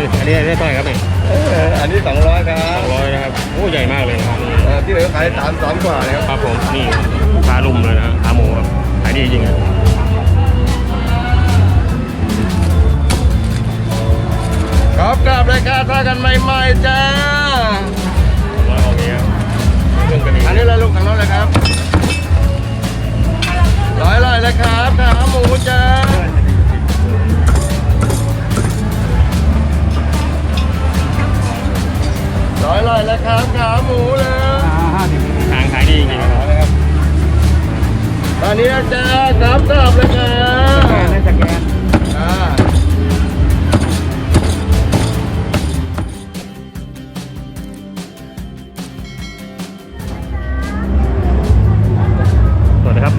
นี้อันนี้ได้เท่าไหร่ครับเนี่ยเอออันนี้สองร้อยครัสบองร้อยนะครับโอ้ใหญ่มากเลยนะครับเออที่เหลือขายสามสามกว่านะครับครับผมนี่ขาลุ่มเลยนะขาหมูครับขายดีจริงครับครับกราบรายการท่ากันใหม่ๆจ้า ร้อยโอเคครับเครื่องกระดิ่งอันนี้อะไรลูก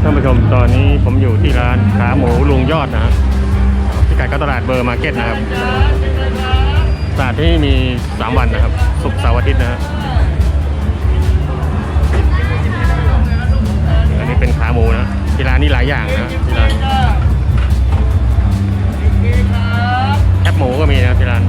ท่านผู้ชมตอนนี้ผมอยู่ที่ร้านขาหมูลุงยอดนะฮะพิกัดก็ตลาดเบอร์มาร์เก็ตนะครับตลาดที่มี 3 วันนะครับศุกร์เสาร์อาทิตย์นะฮะอันนี้เป็นขาหมูนะที่ร้านนี้หลายอย่างนะที่ร้านแคบหมูก็มีนะที่ร้าน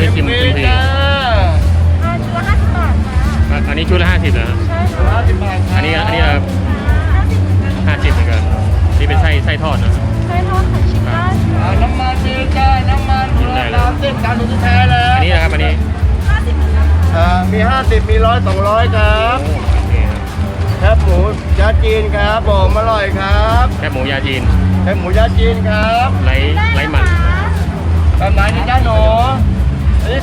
แคบหมูที่กินฟรีกินทีจ้าอันนี้ชุดละห้าสิบนะห้าสิบบาทครับอันนี้อันนี้ห้าสิบเหมือนกันนี่เป็นไส้ไส้ทอดนะอ่าน้ำมันดีจ้าน้ำมันกินได้เลย น้ำจิ้มตามดูที่แท้แล้วอันนี้นะครับอันนี้อ่ามีห้าสิบมีร้อยสองร้อยครับโอ้โอเคครับแคบหมูยาจีนครับผมอร่อยครับแคบหมูยาจีนแคบหมูยาจีนครับไรไรมัน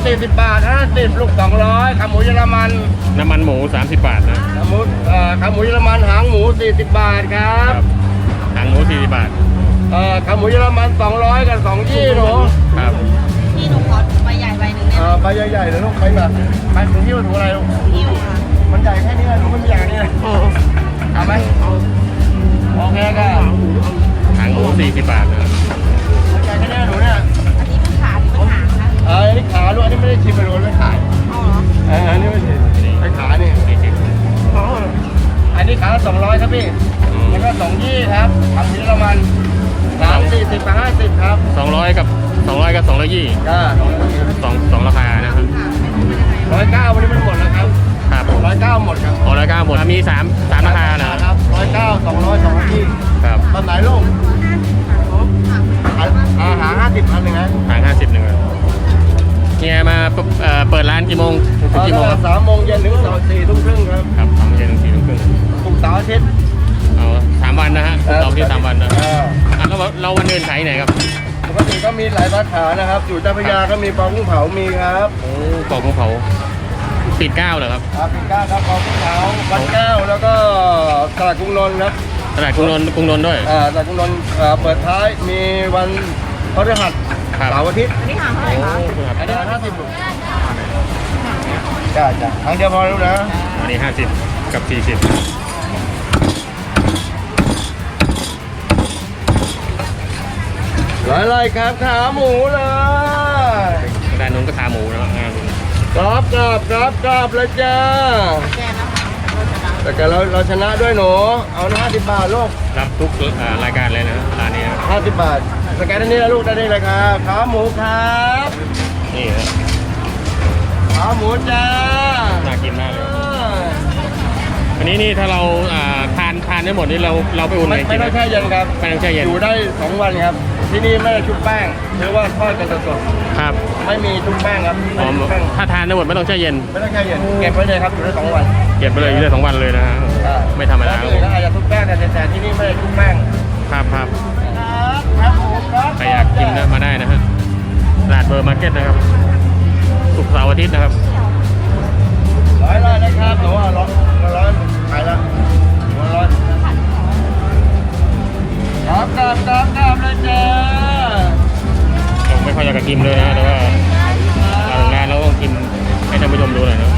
40 บาท 50 ลูก 200 ขาหมูเยอรมันน้ำมันหมู 30 บาทนะขาหมูเขาหมูเยอรมันหางหมู 40 บาทครับหางหมู 40 บาทเอ่อขาหมูเยอรมัน 200 กับ2ยี่หนูครับพี่หนูขอใบใหญ่ใบหนึ่งเนี่ยใบใหญ่ๆเลยลูกใบแบบใบถุงที่หนูอะไรลูกหิ้วค่ะ มันใหญ่แค่นี้เลยลูกมันใหญ่แค่นี้เลยเอาไหมโอเคค่ะหางหมู 40 บาทนะ เอ่อเปิดร้านกี่โมงถึงกี่โมงครับสามโมงเย็นถึงสองสี่ทุ่มครึ่งครับครับทำเย็นถึงสี่ทุ่มครึ่งศุกร์เสาร์อาทิตย์เอาสามวันนะฮะเราที่สามวันนะเอออะแล้วเราวันอื่นขายไหนครับปกติก็มีหลายสาขานะครับ อยู่เจ้าพระยาก็มีปลากุ้งเผามีครับโอ้กรอบของเขาปิดเก้าเหรอครับอาปิก้าครับปลากุ้งเผาวัดแก้วแล้วก็ตลาดกรุงนนท์ครับตลาดกรุงนนท์กรุงนนท์ด้วยอ่าตลาดกรุงนนท์เอ่อเปิดท้ายมีวันพฤหัสครับ เสาร์อาทิตย์อันนี้หางเท่าไหร่คะครับอันนี้ห้าสิบจ้าจ้าครั้งเดียวพอแล้วนะอันนี้ห้าสิบกับสี่สิบหลายไร่ครับขาหมูเลยด้านนู้นก็ขาหมูนะครับอ่าดูกรอบกรอบกรอบกรอบเลยจ้าแกนนะคะแต่แกเราเราชนะด้วยหนูเอานะห้าสิบบาทลูกรับทุกอ่ารายการเลยนะร้านนี้นะห้าสิบบาท สแกนได้นี่นะลูกได้นี่เลยครับขาหมูครับนี่ฮะขาหมูจ้าน่ากินมากเลยเอออันนี้นี่ถ้าเราอ่าทานทานได้หมดนี่เราเราไปอุ่นไม่เองไม่กินต้องนะแช่เย็นครับไม่ต้องแช่เย็นอยู่ได้สองวันครับอที่นี่ไม่ได้ชุบแป้งหรือว่าทอดกันสดครับๆไม่มีชุบแป้งครับอ๋ไม่อมีชุบแป้งถ้าทานได้หมดไม่ต้องแช่เย็น ไม่ต้องแช่เย็นเก็บไว้เลยครับอยู่ได้สองวันเก็บไปเลยอยู่ได้สองวันเลยนะฮะ ไม่ธรรมดาครับที่อื่นก็อาจจะชุบแป้งแต่แต่ที่นี่ไม่ได้ชุบแป้ง ครับครับ ใครอยากกินนะมาได้นะฮะตลาดเบอร์มาร์เก็ตนะครับศุกร์เสาร์อาทิตย์นะครับร้อยร้อยนะครับหนูว่าร้อยร้อยขายแล้วร้อยร้อยครับครับครับครับเลยจ้าผมไม่ค่อยอยากจะกินเลยนะแต่ว่ามาถึงร้านเราต้องกินให้ท่านผู้ชมดูหน่อยนะ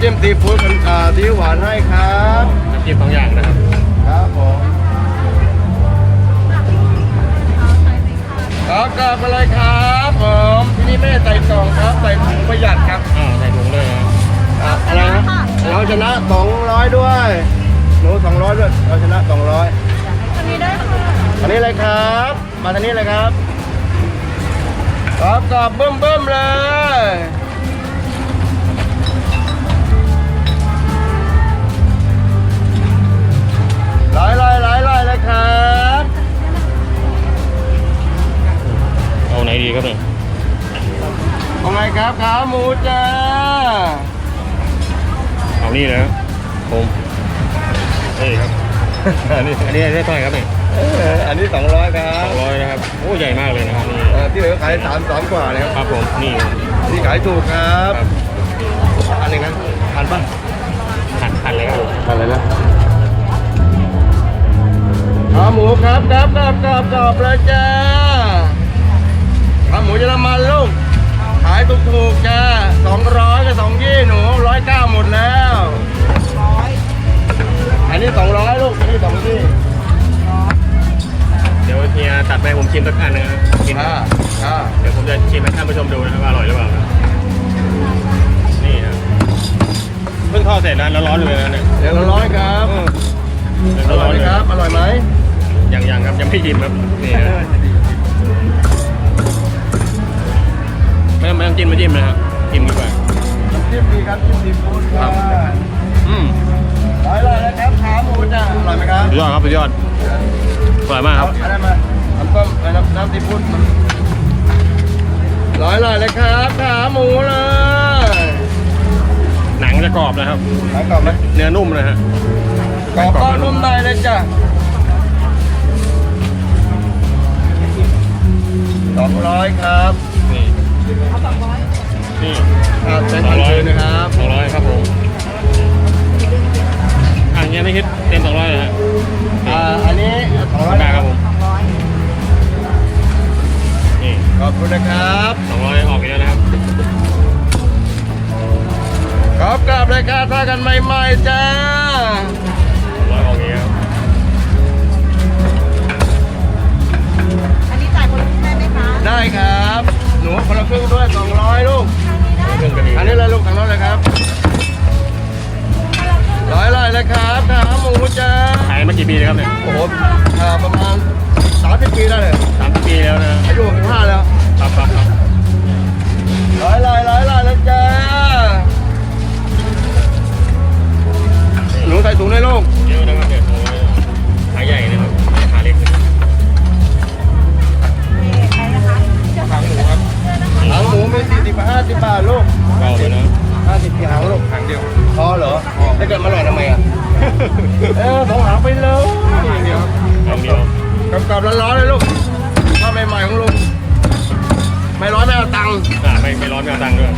จิ้มซีฟู้ดมันอ่าซีอิ๊วหวานให้ครับน้ำจิ้มสองอย่างนะครับ ครับผมกรอบกรอบๆกันเลยครับผมที่นี่ไม่ได้ใส่กล่องครับใส่ถุงประหยัดครับอ่าใส่ถุงเลยนะอะอะไรนะเราชนะ200ด้วยหนู200ด้วยเราชนะ200อันนี้ได้ค่ะอันนี้เลยครับ มาทางนี้เลยครับกรอบกรอบเบิ่มเบิ่มๆเลย หลายลายหลายลายเลยครับเอาไหนดีครับเนี่ยเอาไงครับขาหมูจ้าเอานี่เลยครับผมเฮ้ยครับ อันนี้อันนี้ได้เท่าไหร่ครับเนี่ยเอออันนี้ 200 ครัสบองร้อยนะครับ โอ้ใหญ่มากเลยนะครับนี่เออที่เหลือขาย3 3กว่าเลยครับครับผมนี่นี่ขายถูกครับครับอันหนึงนะทันป่ะหันหันเลยครับทันเลยนะ ขาหมูครับครับครับครับครับเลยจ้าขาหมูเยอรมันลูกขายถูกๆจ้า200กับ2ยี่หนู109หมดแล้วร้อยอันนี้200ลูกอันนี้2ยี่เดี๋ยวเฮียตัดไปให้ผมชิมสักอันหนึงนะครับกินอ่าอ่าเดี๋ยวผมจะชิมให้ท่านผู้ชมดูนะครับว่าอร่อยหรือเปล่านะนี่ครับเพิ่งทอดเสร็จนะแล้วร้อนอยู่เลยนะเนี่ยเดี๋ยวเราร้อยครับ อร่อยไหมครับอร่อยไหม ยังยังครับยังไม่ชิมครับนี่นะไม่ต้องไม่ต้องจิ้มไม่จิ้มนะครับจิ้มดีกว่าน้ำจิ้มดีครับจิ้มซีฟู้ดครับอืมอร่อยเลยนะครับขาหมูจ้าอร่อยไหมครับสุดยอดครับสุดยอดอร่อยมากคเอารับอะไรมาน้ำต้มเอาน้ำน้ำซีฟู้ดมาร้อยเลยเลยครับขาหมูเลยหนังจะกรอบนะครับขายกรอบไหมเนื้อนุ่มนะฮะกรอบก็นุ่มได้เลยจ้ะ สองร้อยครับนี่นี่ครับเป็นพันชื่อนะครับสองร้อยครับผมอันนี้ไม่คิดเต็มสองร้อยเลยฮะอ่าอันนี้สองร้อยได้นะคครัรับบผมนี่ขอบคุณนะครับสองร้อยออกอีกแล้วนะครับขอบกราบเลยครับถ้ากันใหม่ๆจ้า ได้ไหมคะได้ครับ หนูคนละครึ่งด้วย200ลูกเครื่องกระดิ่งอันนี้เลยลูกทางโน้นเลยครับร้อยเลยเลยครับขาหมูจ้าขายมากี่ปีแล้วครับเนี่ยโอ้โหอ่าประมาณามสิบปีแล้วเนี่ยสามสิบปีแล้วนะอายุหกสิบห้าแล้วครับครับครับร้อยลายร้อยลายแล้วจ้าหนูใส่ถุงในโลกเยอะนะครับเนี่ยโอ้ยขาใหญ่นะค มูมีสี่สิบห้าสิบบาทลูกเบาเลยนะห้าสิบกี่หางลูกหางเดียวพอเหรอถ้าเกิดมาหล่อยทำไมอะเออสองหางไปเลยอย่างเดียวครั้งเดียวกับกับร้อนๆเลยลูกถ้าใหม่ๆของลุงไม่ร้อนไม่เอาตังค์อ่าไม่ไม่ร้อนไม่เอาตังค์ด้วย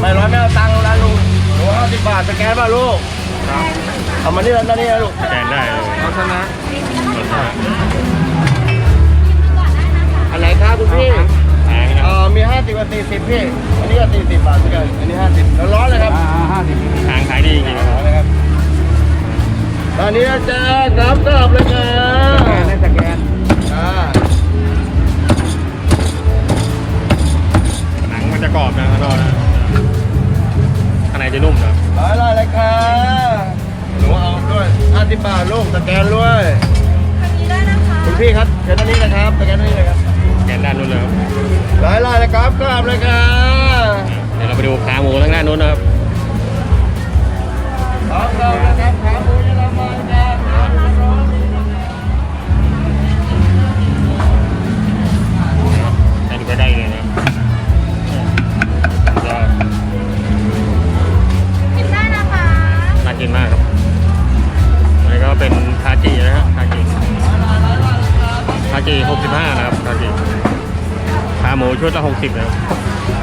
ไม่ร้อนไม่เอาตังค์นะลุงหนูห้าสิบบาทสแกนป่ะลูกเอามานี่แล้วนี่นะลูกสแกนได้เลยเอาชนะส่วนมากอันไหนครับคุณพี่แพงนะเอ่อ มีห้าสิบกับสี่สิบพี่ อันนี้ก็สี่สิบบาทเหมือนกันอันนี้ห้าสิบแล้วร้อนเลยครับห้าสิบทางขายดีจริงๆนะคร้รัอบนเลยครับตอนนี้นะจ๊ะครับกลับเลยจ้าสแกนสแกนอ่าหนังมันจะกรอบนะข้างนอกนะข้างในจะนุ่มนะร้อยละเลยครับหนูเอาด้วยห้าสิบบาทลูกสแกนด้วยทางนี้ได้นะคะคุณพี่ครับเชิญด้านนี้นะครับสแกนด้านนี้เลยครับ สแกนด้านนู้นเลยครับร้อยละเลยครับกลับเลยครับเดี๋ยวเราไปดูขาหมูทางด้านนู้นนะครับ ขาหมูชุดละ60นะครับ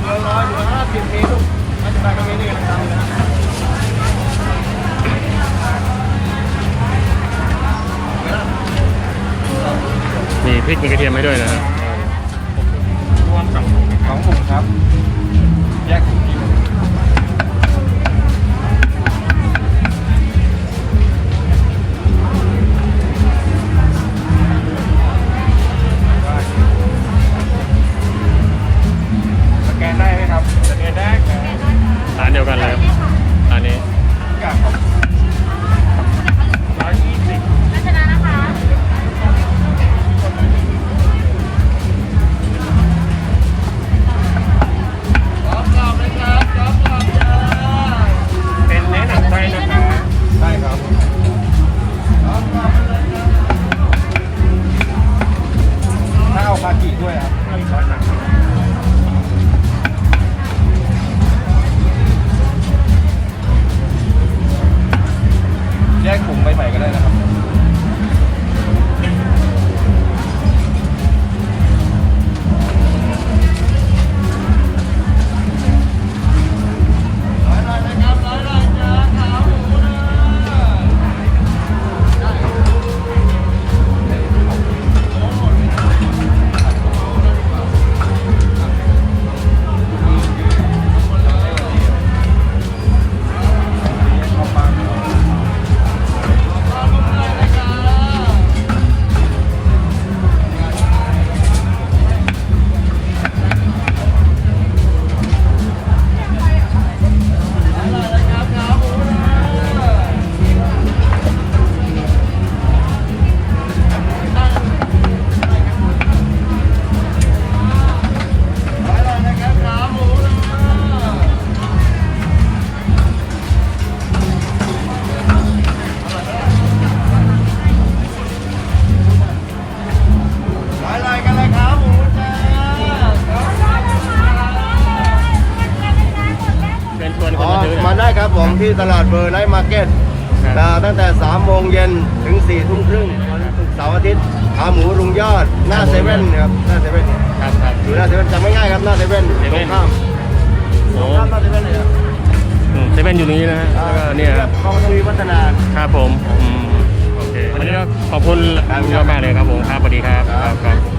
เหลือร้อยเหลือห้าสิบมีลูกห้าสิบบาทก็มีนี่นะครับนะมีพริกมีกระเทียมให้ด้วยนะฮะรวมกับของผมครับ แยกถุง ที่ตลาดเบอร์ไนท์มาร์เก็ตครับตั้งแต่ 3 โมงเย็นถึง 4 ทุ่มครึ่งวันศุกร์เสาร์อาทิตย์ขาหมูลุงยอด หน้าเซเว่นครับ หน้าเซเว่นครับครับอยู่หน้าเซเว่นจำไม่ง่ายครับ หน้าเซเว่นเซตรเว่นงข้ามโอ้ตรงข้ามหน้าเซเว่นเลยครับอืมเซเว่นอยู่ตรงนี้นะฮะแล้วก็เนี่ยครับคลองทวีวัฒนาครับผมอืมโอเควันนี้ก็ขอบคุณครับเยอะมากเลยครับผม ครับสวัสดีครับ